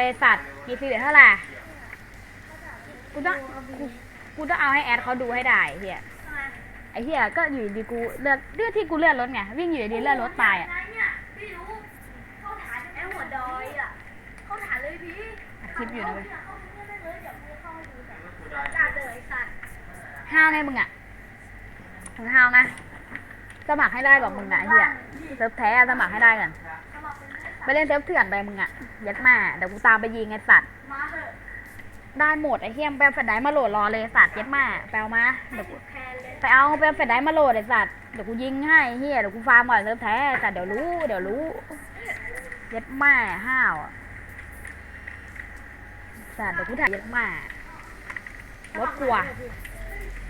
เลยสัตว์มีสีเหลือเท่าไหร่กูต้องกูกูต้องเอาให้แอดเขาดูให้ได้ไอ้เฮียทำไมไอ้เฮียก็อยู่ดีกูเลือดเลือดที่กูเลือดรถไงวิ่งอยู่ดีๆเลือดรถตายอะเนี่ยพี่รู้เข้าฐานไอ้หัวดอยอะเข้าฐานเลยพี่อัดคลิปอยู่นะเว้ยเข้าได้เลยเดี๋ยวกูเข้าให้ดูแต่จ่าเลยไอ้สัตว์ห้าวไงมึงอะถึงห้าวนะสมัครให้ได้บอกมึงนะไอ้เฮียเซิร์ฟแท้อะสมัครให้ได้ก่อนสมัครเป็น ไปเล่นเซิร์ฟเถื่อนไปมึงอะยัดม่เดี๋ยวกูตามไปยิงไอ้สัตว์มาเถอะได้หมดไอ้เฮียมไปเอาแฟลชไดรฟ์มาโหลดรอเลยสัตว์ยัดม่ไปเอามาเดี๋ยวกูแทนเลยไปเอาไปเอาแฟลชไดรฟ์มาโหลดไอ้สัตว์เดี๋ยวกูยิงให้เฮียเดี๋ยวกูฟาร์มก่อนเซิร์ฟแท้แต่เดี๋ยวรู้เดี๋ยวรู้ยัดม่ห้าวอะสัตว์เดี๋ยวกูถ่ายยัดม่รถกลัว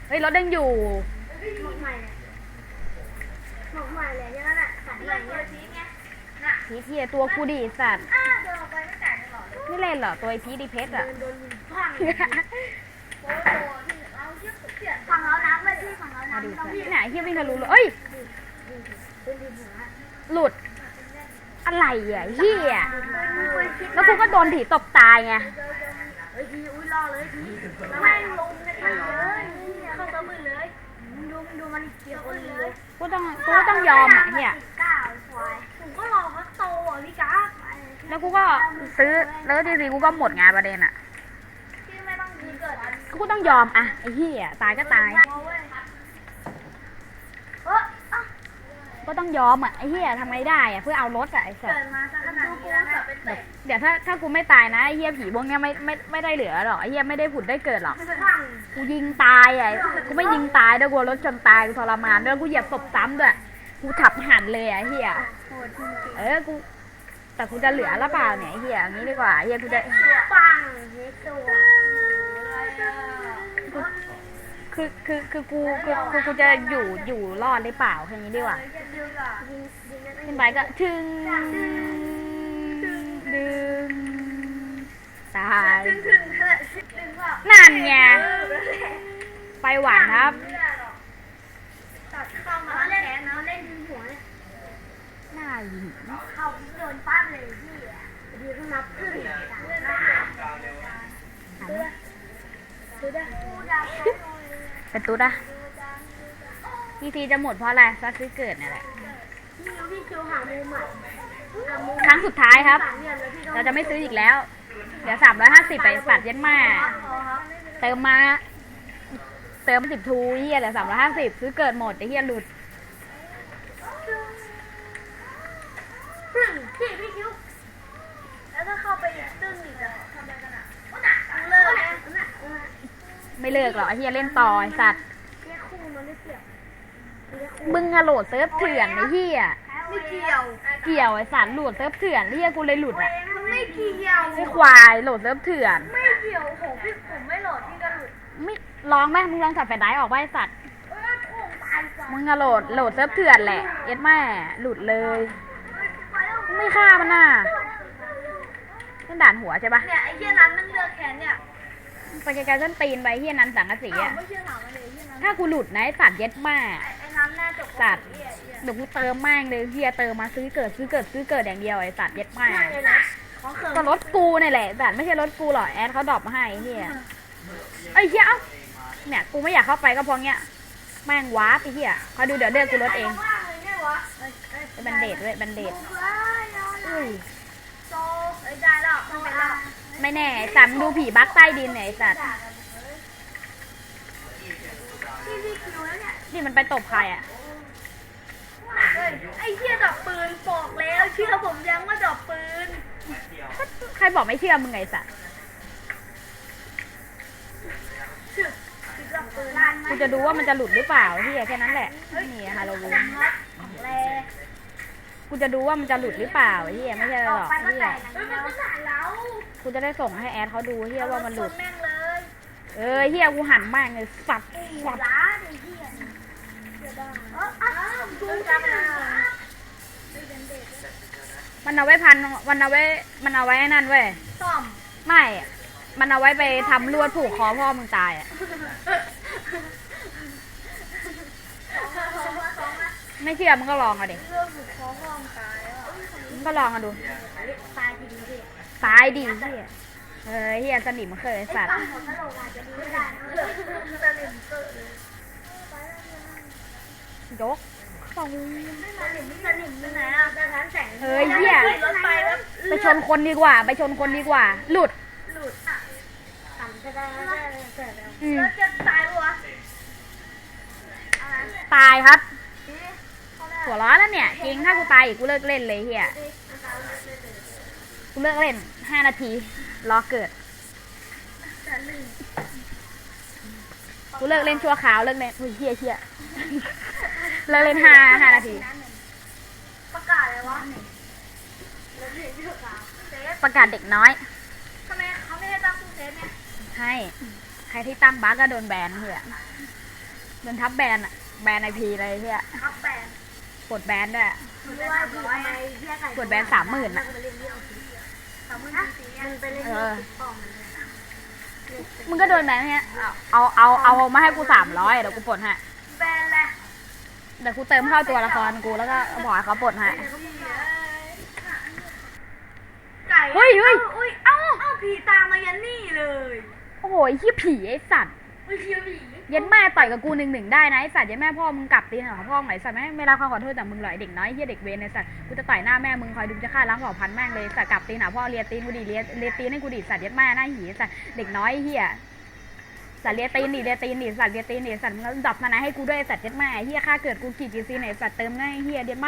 เฮ้ยรถยังอยู่หมกใหม่เนี่ยหมกใหม่เลยอย่างนั้นแหละสองใหม่เนี่ย ทีไงน่ะพีทเฮียตัวกูดิสัตว์อ้าเดินออกไปไม่เลยหรอไม่เล่นเหรอตัวไอพีดีเพชรอะโดนยิงพังโอ้โหที่เราเชื่อเสียฝั่งเราน้ำเลยพี่ฝั่งเราน้ำดูเราสัตว์พี่ไหนเฮียวิ่งทะลุเลยเอ้ย หลุด อะไรอะเฮียแล้วกูก็โดนผีตบตายไง เฮ้ยพี่อุ้ยรอเลยพี่แม่งลงกันเลยเข้าตัวมือเลยดูดูมันเกี่ยวเลยกูต้องกูก็ต้องยอมอะเฮีย ก้าวควายผมก็รอเขาโตอะพี่ก้า แล้วกูก็ซื้อแล้วทีซีกูก็หมดงานประเด็นอะพี่ไม่ต้องมีเกิดอันกูก็ต้องยอมอะไอ้เฮียตายก็ตายเอออะก็ต้องยอมอะไอ้เฮียทำไงได้อะเพื่อเอารถอะไอ้สัเกิสดมาสักขนาดนี้แล้วเนี่ยเป็นเตะเดี๋ยวถ้าถ้ากูไม่ตายนะไอ้เฮียผีพวกเนี้ยไม่ไม่ไม่ได้เหลือหรอกไอ้เฮียไม่ได้ผุดได้เกิดหรอกพังกูยิงตายอะกูไม่ยิงตายด้วยกูรถชนตายกูทรมานด้วยกูเหยียบศพซ้ำด้วยกูขับหันเลยอะเฮียโหดจริงเออกู แต่กูจะเหลือหรือเปล่าเนี่ยเฮียอย่างนี้ดีกว่าเฮียกูจะๆปังเฮ็ดตัวคือคือคือกูคือคือกูจะอยู่อยู่รอดหรือเปล่าแค่นี้ดีกว่าขึ้นไปก็ถึงดึงตายถึงถึงเนั่นไงไปหวานครับ ตัดเข้ามาเล่นเนาะเล่นหัวเนี่ย หน้าหยิง เขาโดนปั้มเลยพี่ดีขึ้นมาพึ่งเล่นได้ดูได้ดูได้เป็นตุ๊ดอะพีทีจะหมดเพราะอะไรซักซื้อเกิดนี่แหละครั้งสุดท้ายครับ เราจะไม่ซื้ออีกแล้ว เดี๋ยวสามร้อยห้าสิบไปสัตว์เย็นมา เติมมา เติมสิบทูเฮียเดี๋ยวสามร้อยห้าสิบซื้อเกิดหมดไอ้เฮียหลุด ตึ้งพี่พี่คิวแล้วถ้าเข้าไปอีกตึ้งอีกอะทำอะไรกันอะเลิกนะไม่เลิกหรอกไอ้เฮียเล่นต่อไอ้สัตว์ เรียกคู่มันไม่เกี่ยวมึงอะโหลดเซิร์ฟเถื่อนไอ้เฮียไม่เกี่ยวเกี่ยวไอ้สัตว์โหลดเซิร์ฟเถื่อนเฮียกูเลยหลุดอะมันไม่เกี่ยว ไอ้ควายโหลดเซิร์ฟเถื่อน ไม่เกี่ยวผมพี่ผมไม่โหลดพี่ก็หลุดไม่ลองไหมมึงลองสับแฟลชไดรฟ์ออกไปไอ้สัตว์ เออผมตายก่อน มึงอะโหลดโหลดเซิร์ฟเถื่อนแหละเย็ดแม่หลุดเลย ไปแล้วมึงไม่ฆ่ามันน่ะเล่นด่านหัวใช่ปะเนี่ยไอ้เหี้ยนั้นมันเลือกแขนเนี่ยไปไกลๆต้นตีนไปเฮียนันสังกะสีอ้าวอะไม่เชื่อถามมันเลยไอ้เหี้ยนั้นถ้ากูหลุดนะไอ้สัตว์เย็ดแม่ไอ้ไอ้นั้นน่าจบสัตว์ เหี้ยเหี้ยเดี๋ยวกูเติมแม่งเลยเฮียเติมมาซื้อเกิดซื้อเกิดซื้อเกิดอย่างเดียวไอ้สัตว์เย็ดแม่นั่นเลยนะของเขินก็รถกูนี่แหละสัตว์ไม่ใช่รถกูหรอกแอดเขาดรอปมาให้ไอ้เฮียไอ้เฮียเอ้าเนี่ยกูไม่อยากเข้าไปก็เพราะเงี้ยแม่งว้าร์ปไอ้เฮียเขาดูเดี๋ยวเดือกูรถเองว่างเลยเนี่ยวะเอ้ยอ้ยไอ้บันเดดด้วยบันเดดเฮ้ยเอาละอุ้ย โตเอ้ยได้แล้วมันเป็นแล้วไม่แน่ไอ้สัตว์มึงดูผีบักใต้ดินเนี่ยไอ้สัตว์พี่พี่คิวแล้วเนี่ยนี่มันไปตบใครอะ เฮ้ยไอ้เหี้ยดอกปืนบอกแล้วเชื่อผมยังว่าดอกปืนใครบอกไม่เชื่อมึงไงไอ้สัตว์เชื่อดอกปืนลั่นไหมกูจะดูว่ามันจะหลุดหรือเปล่าเฮียแค่นั้นแหละนี่ฮาโลวีนแล กูจะดูว่ามันจะหลุดหรือเปล่าไอ้เฮียไม่ใช่หรอออกกไปก็เฮีแตยกเฮ้ยมันก็ด่าเรากูจะได้ส่งให้แอดเขาดูเฮียว่ามันหลุด แม่งเลยเออเฮียกูหันมากเลยสับสับร้านไอ้เหี้ยเดี๋ยวได้เอออ้าวดูจังเลยมันเอาไว้พันมันเอาไว้ มันเอาไว้ไอ้นั่นเว้ย ซ่อมไม่มันเอาไว้ไปทำลวดผูกคอพ่อมึงตายอะ ไม่เชื่อมึงก็ลองเอาดิเรื่องบุกคอห้องตายอะมึงก็ลองเอาดู ตายจริงพี่ตายดิเฮียเออเฮียสนิมเคยสัตว์ตั้งหัวกะโหลกอาจจะดูไม่ได้นะสลิมเตอร์เลยยกสองสลิมสลิมที่ไหนอะแต่ทันแสงเฮ้ยเหี้ยรถไฟแล้วไปชนคนดีกว่า ไปชนคนดีกว่า หลุด หลุดอะต่ำจะได้ได้เลยเสร็จแล้วอืมแล้วจะตายปะวะอะไรตายครับนี่เขาแรก หัวร้อนแล้วเนี่ย จริงถ้ากูตายอีกกูเลิกเล่นเลยเฮียกูเลิกเล่นห้านาทีรอเกิด กูเลิกเล่นชั่วคราวเลิกเล่นอุ้ยเฮียเฮียเลิกเล่นห้าห้านาที ประกาศเลยวะแล้วเรียนชื่อเขาเซฟประกาศเด็กน้อยทำไมเขาไม่ให้ตั้งชื่เซฟเนี่ยให้ ใครที่ตั้งบั๊กก็โดนแบนเฮียโดนทับแบนอะแบนไอพีเลยเฮียครับแบน กดแบนด้วยมึงว่าผีทำไมเรียกไก่กดแบนสามหมื่นอะไปเรียนเลี้ยวสีสามหมื่นสีมึงไปเล่นเอเลี้ยวอสีปองมันเลยมึงก็โดนแบนเนี้ยเอาเอาเอาเอามาให้กูสามร้อยเดี๋ยวกูปลดให้แบนแหละเดี๋ยวกูเติมเข้าตัวละครกูแล้วก็บอกให้เขาปลดให้ไก่เฮ้ยเฮ้ยอุ้ยเอ้าเอ้าผีตามมายันนี่เลย โอ้โหไอ้ที่ผีไอ้สัตว์อุ้ย เย็นแม่ต่อยกับกูหนึ่งหนึ่งได้นะไอ้สัตว์เย็นแม่พ่อมึงกลับตีนขอพ่อไหนสัตว์ไม่ไม่รับความขอโทษจากมึงหรอกไอ้เด็กน้อยเฮียเด็กเวรไอ้สัตว์กูจะต่อยหน้าแม่มึงคอยดูจะฆ่าล้างเผ่าพันธุ์แม่งเลยสัตว์กลับตีนหาพ่อเลียตีนกูดิเลียเลียตีนให้กูดิสัตว์เย็นแม่หน้าหีสัตว์เด็กน้อยเฮียสัตว์เลียตีนดิเลียตีนดิสัตว์เลียตีนดิสัตว์มึงก็ดับมานะให้กูด้วยไอ้สัตว์เย็นแม่เฮียค่าเกิดกูกี่จีซีไหนสัตว์เติมง่ายเฮียเย็นแม่